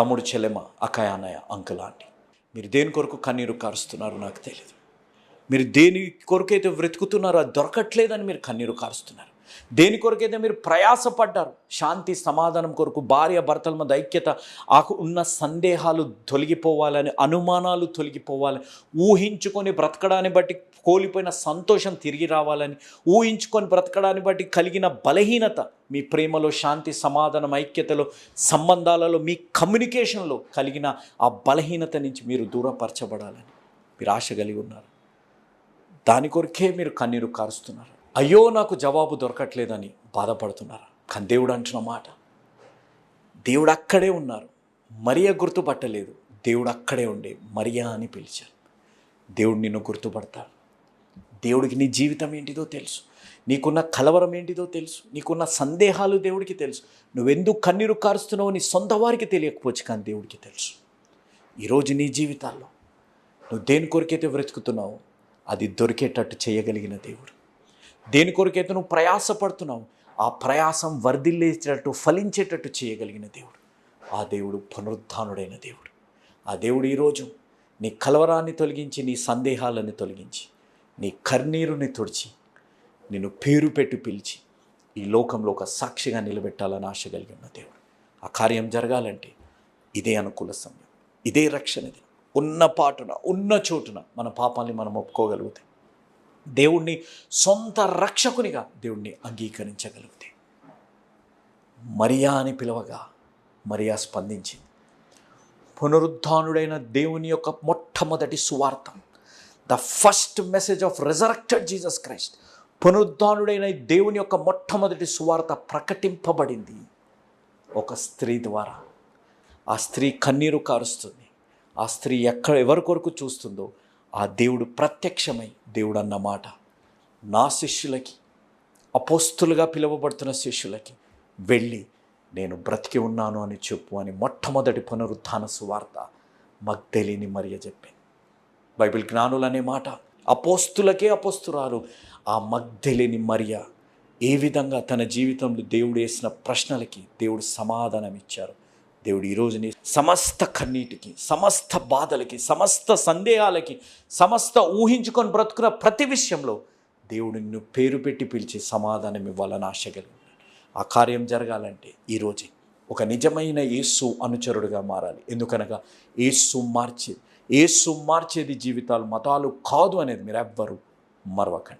తమ్ముడు చెల్లెమ అకయానయ uncle aunty. మీరు దేని కొరకు కన్నీరు కారుస్తున్నారు నాకు తెలియదు మీరు దేని కొరకైతే వెతుకుతున్నారో అది దొరకట్లేదని మీరు కన్నీరు కారుస్తున్నారు. దేని కొరకైతే మీరు ప్రయాసపడ్డారు? శాంతి సమాధానం కొరకు భార్య భర్తల మధ్య ఐక్యత ఆకు ఉన్న సందేహాలు తొలగిపోవాలని అనుమానాలు తొలగిపోవాలని ఊహించుకొని బ్రతకడాన్ని బట్టి కోల్పోయిన సంతోషం తిరిగి రావాలని ఊహించుకొని బ్రతకడాన్ని బట్టి కలిగిన బలహీనత మీ ప్రేమలో శాంతి సమాధానం ఐక్యతలో సంబంధాలలో మీ కమ్యూనికేషన్లో కలిగిన ఆ బలహీనత నుంచి మీరు దూరపరచబడాలని మీరు ఆశ కలిగి ఉన్నారు. దాని కొరకే మీరు కన్నీరు కారుస్తున్నారు. అయ్యో నాకు జవాబు దొరకట్లేదని బాధపడుతున్నారు? కానీ దేవుడు అంటున్న మాట దేవుడు అక్కడే ఉన్నారు. మరియ గుర్తుపట్టలేదు. దేవుడు అక్కడే ఉండే మరియా అని పిలిచారు. దేవుడు నిన్ను గుర్తుపడతాడు. దేవుడికి నీ జీవితం ఏంటిదో తెలుసు. నీకున్న కలవరం ఏంటిదో తెలుసు. నీకున్న సందేహాలు దేవుడికి తెలుసు. నువ్వెందుకు కన్నీరు కారుస్తున్నావో నీ సొంత వారికి తెలియకపోవచ్చు కానీ దేవుడికి తెలుసు. ఈరోజు నీ జీవితాల్లో నువ్వు దేని కొరికైతే బ్రతుకుతున్నావో అది దొరికేటట్టు చేయగలిగిన దేవుడు. దేని కొరకైతే నువ్వు ప్రయాసపడుతున్నావు ఆ ప్రయాసం వర్ధిల్లేటట్టు ఫలించేటట్టు చేయగలిగిన దేవుడు. ఆ దేవుడు పునరుద్ధానుడైన దేవుడు. ఆ దేవుడు ఈరోజు నీ కలవరాన్ని తొలగించి నీ సందేహాలను తొలగించి నీ కన్నీరుని తుడిచి నిన్ను పేరు పెట్టి పిలిచి ఈ లోకంలో ఒక సాక్షిగా నిలబెట్టాలని ఆశ కలిగి ఉన్న దేవుడు. ఆ కార్యం జరగాలంటే ఇదే అనుకూల సమయం ఇదే రక్షణది ఉన్న పాటున ఉన్న చోటున మన పాపాన్ని మనం ఒప్పుకోగలుగుతాం దేవుణ్ణి సొంత రక్షకునిగా దేవుణ్ణి అంగీకరించగలిగితే. మరియా అని పిలవగా మరియా స్పందించింది. పునరుద్ధానుడైన దేవుని యొక్క మొట్టమొదటి సువార్త the first message of resurrected Jesus Christ పునరుద్ధానుడైన దేవుని యొక్క మొట్టమొదటి సువార్త ప్రకటింపబడింది. ఒక స్త్రీ ద్వారా. ఆ స్త్రీ కన్నీరు కారుస్తుంది. ఆ స్త్రీ ఎక్కడ ఎవరి కొరకు చూస్తుందో ఆ దేవుడు ప్రత్యక్షమై దేవుడు అన్నమాట నా శిష్యులకి అపోస్తులుగా పిలువబడుతున్న శిష్యులకి వెళ్ళి నేను బ్రతికి ఉన్నాను అని చెప్పు అని మొట్టమొదటి పునరుత్థాన సువార్త మగ్ధలిని మరియ చెప్పింది బైబిల్ జ్ఞానులు అనే మాట అపోస్తులకే అపోస్తురారు ఆ మగ్ధలిని మరియ ఏ విధంగా తన జీవితంలో దేవుడు వేసిన ప్రశ్నలకి దేవుడు సమాధానం ఇచ్చారు దేవుడు ఈరోజుని సమస్త కన్నీటికి సమస్త బాధలకి సమస్త సందేహాలకి సమస్త ఊహించుకొని బ్రతుకున్న ప్రతి విషయంలో దేవుడు నిన్ను పేరు పెట్టి పిలిచి సమాధానం ఇవ్వాలని ఆశ కలిగి ఆ కార్యం జరగాలంటే ఈరోజే ఒక నిజమైన యేసు అనుచరుడుగా మారాలి. ఎందుకనగా యేసు మార్చేది యేసు మార్చేది జీవితాలు మతాలు కాదు అనేది మీరు ఎవ్వరూ మరవకండి.